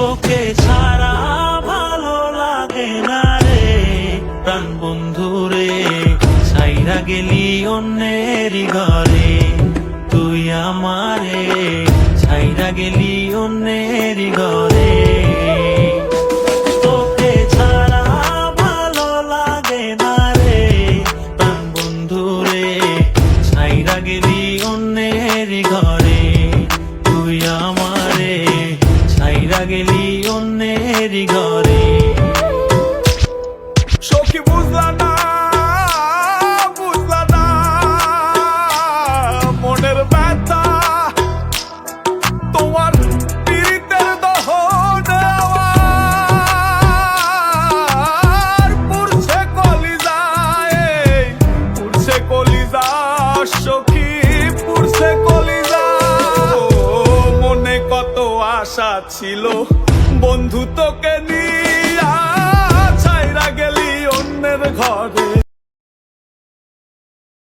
তোকে ছাড়া ভালো লাগে না রে। প্রাণ বন্ধু রে সাইরা গেলি অন্যের ঘরে। তুই আমারে সাইরা গেলি অন্যের ঘরে। তোকে ছাড়া ভালো লাগে অন্যের ঘরে। ছাইরা অন্যের ঘরে। আশা ছিল। বন্ধু তোকে নিয়ে ছাইরা গেলি অন্যের ঘরে।